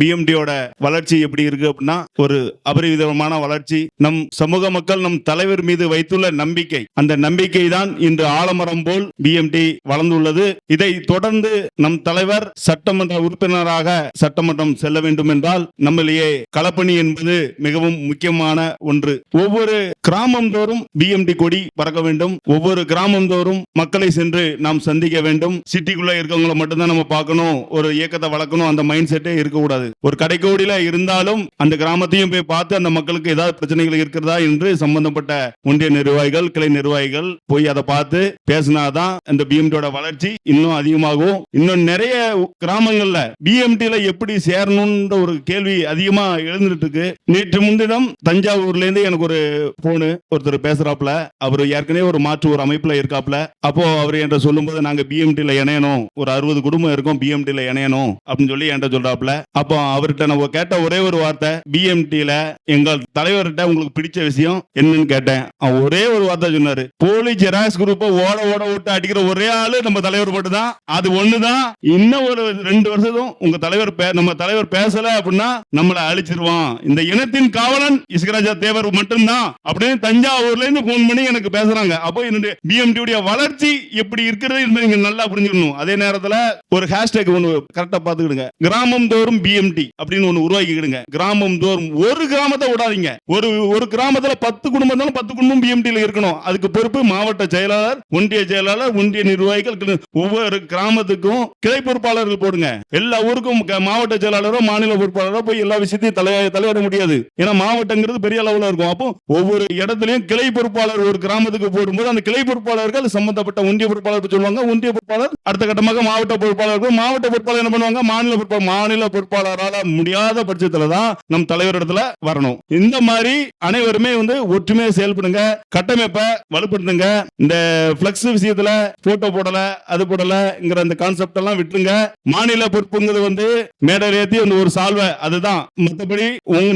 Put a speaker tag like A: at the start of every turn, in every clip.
A: பிஎம்டியோட வளர்ச்சி எப்படி இருக்கு அப்படின்னா ஒரு அபரிவிதமான வளர்ச்சி. நம் சமூக மக்கள் நம் தலைவர் மீது வைத்துள்ள நம்பிக்கை. அந்த நம்பிக்கை தான் இன்று ஆலமரம் போல் பிஎம்டி வளர்ந்துள்ளது. இதை தொடர்ந்து நம் தலைவர் சட்டமன்ற உறுப்பினராக சட்டமன்றம் செல்ல வேண்டும் என்றால் நம்மளையே களப்பணி என்பது மிகவும் முக்கியமான ஒன்று. ஒவ்வொரு கிராமம் தோறும் பிஎம்டி கொடி பறக்க வேண்டும். ஒவ்வொரு கிராமம் தோறும் மக்களை சென்று நாம் சந்திக்க வேண்டும். சிட்டிக்குள்ள இருக்கவங்கள மட்டும்தான் நம்ம பார்க்கணும். ஒரு இயக்கத்தை வளர்க்கணும். அந்த மைண்ட் செட்டே இருக்கக்கூடாது. ஒரு கடைக்கோடியில இருந்தாலும் அந்த கிராமத்தையும் போய் பார்த்து அந்த மக்களுக்கு ஏதாவது பிரச்சனைகள் இருக்கிறதா என்று சம்பந்தப்பட்ட ஒன்றிய நிர்வாகிகள் கிளை நிர்வாகிகள் போய் அதை பார்த்து பேசினாதான் இந்த பிஎம்டியோட வளர்ச்சி இன்னும் அதிகமாகும். இன்னும் நிறைய கிராமங்கள்ல பிஎம்டில எப்படி சேரணும்ன்ற ஒரு கேள்வி அதிகமா எழுந்துட்டு இருக்கு நேற்று முன்தினம் தஞ்சாவூர்ல இருந்து எனக்கு ஒரு போனு ஒருத்தர் பேசுறாப்ல அவர் ஏற்கனவே ஒரு மாற்று ஒரு அமைப்புல இருக்காப்ல அப்போ அவர் என்ற சொல்லும்போது நாங்க பிஎம்டில இணையணும். ஒரு அறுபது குடும்பம் இருக்கும் பிஎம்டில இணையணும். அப்படின்னு சொல்லி என்கிட்ட சொல்றாப்ல அப்போ அவர்கிட்ட நம்ம கேட்ட ஒரே ஒரு வார்த்தை பிஎம்டியில எங்கள் தலைவர்கிட்ட உங்களுக்கு பிடிச்ச விஷயம் என்னன்னு கேட்டேன். ஒரே ஒரு வார்த்தை சொன்னாரு. போலி ஜெராக்ஸ் குரூப்பை ஓட ஓட விட்டு அடிக்கிற ஒரே ஆளு நம்ம தலைவர் மட்டும் தான் அது ஒண்ணுதான். இன்னும் ஒரு ரெண்டு வருஷத்தும் உங்க தலைவர் நம்ம தலைவர் பேசல அப்படின்னா நம்மளை அழிச்சிருவான். இந்த இனத்தின் காவலன் இசுகராஜா தேவர் மட்டும்தான் அப்படின்னு தஞ்சாவூர்ல இருந்து போன் பண்ணி எனக்கு பேசுறாங்க. அப்போ என்னுடைய பிஎம்டியுடைய வளர்ச்சி எப்படி இருக்கிறது என்பதை நீங்க நல்லா புரிஞ்சுக்கணும். அதே நேரத்துல ஒரு ஹேஷ்டேக் ஒன்று கரெக்டா பாத்துக்கிடுங்க கிராமம் தோறும் பி பிஎம்டி அப்படின்னு ஒன்று உருவாக்கிக்கிடுங்க. கிராமம் தோறும் ஒரு கிராமத்தை விடாதீங்க. ஒரு ஒரு கிராமத்துல பத்து குடும்பம் இருந்தாலும் பத்து குடும்பம் பிஎம்டில இருக்கணும். அதுக்கு பொறுப்பு மாவட்ட செயலாளர் ஒன்றிய செயலாளர் ஒன்றிய நிர்வாகிகள் ஒவ்வொரு கிராமத்துக்கும் கிளை பொறுப்பாளர்கள் போடுங்க. எல்லா ஊருக்கும் மாவட்ட செயலாளரோ மாநில பொறுப்பாளரோ போய் எல்லா விஷயத்தையும் தலை தலையிட முடியாது. ஏன்னா மாவட்டங்கிறது பெரிய அளவுல இருக்கும். அப்போ ஒவ்வொரு இடத்துலயும் கிளை பொறுப்பாளர் ஒரு கிராமத்துக்கு போடும்போது அந்த கிளை பொறுப்பாளர்கள் சம்பந்தப்பட்ட ஒன்றிய பொறுப்பாளர் சொல்லுவாங்க. ஒன்றிய பொறுப்பாளர் அடுத்த கட்டமாக மாவட்ட பொறுப்பாளர்கள். மாவட்ட பொறுப்பாளர் என்ன பண்ணுவாங்க? மாநில பொறுப்பாளர் மாநில பொறுப்பாளரால முடியாத பட்சத்துல தான் நம் தலைவர் இடத்துல வரணும். இந்த மாதிரி அனைவருமே வந்து ஒற்றுமையா செயல்படுங்க கட்டமைப்பை வலுப்படுத்துங்க. இந்த பிளக்ஸ் விஷயத்துல போட்டோ போடல அது போடலங்கிற அந்த கான்செப்ட் எல்லாம் விட்டுருங்க. மாநில பொறுப்புங்கிறது வந்து மேடல் ஏத்தி அந்த ஒரு சால்வை அதுதான். மத்தபடி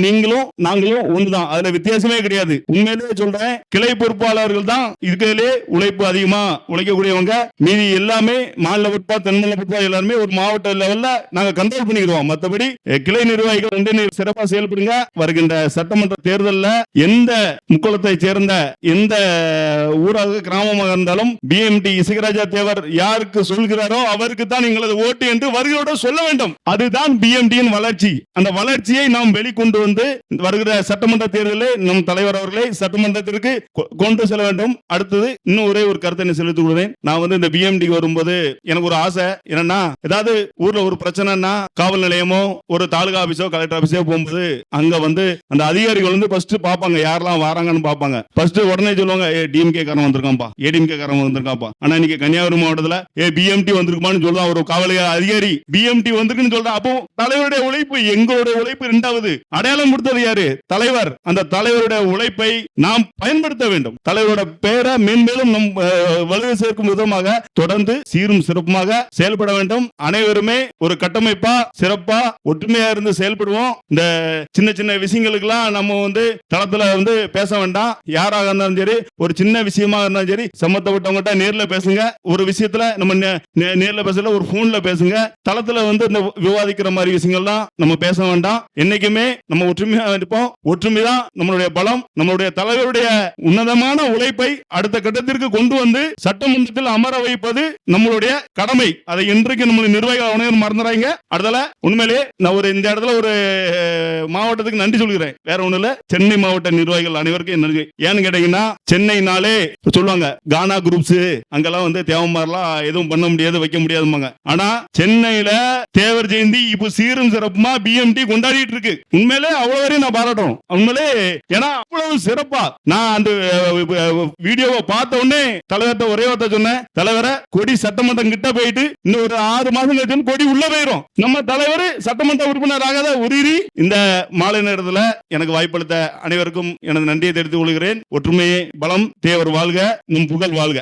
A: நீங்களும் நாங்களும் ஒண்ணுதான். அதுல வித்தியாசமே கிடையாது. உண்மையிலேயே சொல்றேன் கிளை பொறுப்பாளர்கள் தான் இருக்கிறதுலே உழைப்பு அதிகமா உழைக்கக்கூடியவங்க. மீதி எல்லாமே மாநில பொறுப்பா தென்மாநில பொறுப்பா எல்லாருமே ஒரு மாவட்ட லெவல்ல நாங்க கண்ட்ரோல் பண்ணிக்கிறோம். மத்தபடி அஹ், கிளை நிர்வாகிகள் ரெண்டு சிறப்பாக செயல்படுங்க. வருகின்ற சட்டமன்ற தேர்தலில் எந்த முக்கோளத்தை சேர்ந்த எந்த ஊராக கிராமமாக இருந்தாலும் பிஎம்டி இசைகராஜா தேவர் யாருக்கு சொல்கிறாரோ அவருக்கு தான் எங்களது ஓட்டு என்று வருகிறோட சொல்ல வேண்டும். அதுதான் பிஎம்டியின் வளர்ச்சி. அந்த வளர்ச்சியை நாம் வெளிக்கொண்டு வந்து வருகிற சட்டமன்ற தேர்தலில் நம் தலைவர் அவர்களை சட்டமன்றத்திற்கு கொண்டு செல்ல வேண்டும். அடுத்தது இன்னும் ஒரே ஒரு கருத்தை செலுத்திக் கொள்வேன் நான் வந்து இந்த பிஎம்டி வரும்போது எனக்கு ஒரு ஆசை. என்னன்னா ஏதாவது ஊர்ல ஒரு பிரச்சனைனா காவல் நிலையமோ ஒரு தாலுகா ஆபீஸோ கலெக்டர் ஆபீஸோ போகும்போது அங்க வந்து அந்த அதிகாரிகள் வந்து ஃபர்ஸ்ட் பாப்பாங்க யாரெல்லாம் வராங்கன்னு பாப்பாங்க ஃபர்ஸ்ட் உடனே சொல்லுவாங்க ஏ டிஎம்கே காரன் வந்திருக்கான்பா ஏடிஎம்கே காரன் வந்திருக்காப்பா ஆனா இன்னைக்கு கன்னியாகுமரி மாவட்டத்துல ஏ பிஎம்டி வந்திருக்குமான்னு சொல்றான் ஒரு காவல் அதிகாரி. பிஎம்டி வந்திருக்குன்னு சொல்றான் அப்போ தலைவருடைய உழைப்பு எங்களுடைய உழைப்பு இரண்டாவது. அடையாளம் கொடுத்தது யாரு? தலைவர். அந்த தலைவருடைய உழைப்பை நாம் பயன்படுத்த வேண்டும். தலைவரோட பெயரை மேன்மேலும் நம் வலுவை சேர்க்கும் விதமாக தொடர்ந்து சீரும் சிறப்புமாக செயல்பட வேண்டும். அனைவருமே ஒரு கட்டமைப்பா சிறப்பா ஒற்றுமையா இருந்து செயல்படுவோம். இந்த சின்ன சின்ன விஷயங்களுக்கெல்லாம் நம்ம வந்து தளத்துல வந்து பேச வேண்டாம். யாராக இருந்தாலும் சரி ஒரு சின்ன விஷயமா இருந்தாலும் சரி சம்பந்தப்பட்டவங்ககிட்ட நேர்ல பேசுங்க. ஒரு விஷயத்துல நம்ம நே- நேர்ல பேசல ஒரு போன்ல பேசுங்க. தளத்துல வந்து இந்த விவாதிக்கிற மாதிரி விஷயங்கள்லாம் நம்ம பேச வேண்டாம். என்னைக்குமே நம்ம ஒற்றுமையா இருப்போம். ஒற்றுமை தான் நம்மளுடைய பலம் நம்மளுடைய தலைவருடைய உன்னதமான உழைப்பை அடுத்த கட்டத்திற்கு கொண்டு வந்து சட்டமன்றத்தில் அமர வைப்பது நம்மளுடைய கடமை. அதை இன்றைக்கு நம்மளுடைய நிர்வாக அனைவரும் மறந்துறாங்க அடுத்தல உண்மையிலேயே நான் ஒரு இந்த இடத்துல ஒரு மாவட்டத்துக்கு நன்றி சொல்கிறேன். வேற ஒண்ணு இல்ல. சென்னை மாவட்ட நிர்வாகிகள் அனைவருக்கும் நன்றி. ஏன்னு கேட்டீங்கன்னா சென்னைனாலே சொல்லுவாங்க கானா குரூப்ஸ் அங்கெல்லாம் வந்து தேவமாரெல்லாம் எதுவும் பண்ண முடியாது வைக்க முடியாதுமாங்க ஆனா சென்னையில தேவர் ஜெயந்தி இப்ப சீரும் சிறப்புமா பிஎம்டி கொண்டாடிட்டு இருக்கு. உண்மையிலே அவ்வளவு வரையும் நான் பாராட்டும் உண்மையிலே ஏன்னா அவ்வளவு சிறப்பா. நான் அந்த வீடியோவை பார்த்த உடனே தலைவர்கிட்ட ஒரே வார்த்தை சொன்னேன். தலைவரை கொடி சட்டமன்றம் கிட்ட போயிட்டு இன்னும் ஒரு ஆறு மாசம் கழிச்சு கொடி உள்ள போயிரும். நம்ம தலைவர் சட்ட சட்டமன்ற உறுப்பினராக உரிரி இந்த மாலை நேரத்தில் எனக்கு வாய்ப்பளித்த அனைவருக்கும் எனது நன்றியை தெரிவித்துக் கொள்கிறேன். ஒற்றுமையே பலம் தேவர் வாழ்க நம் புகழ் வாழ்க.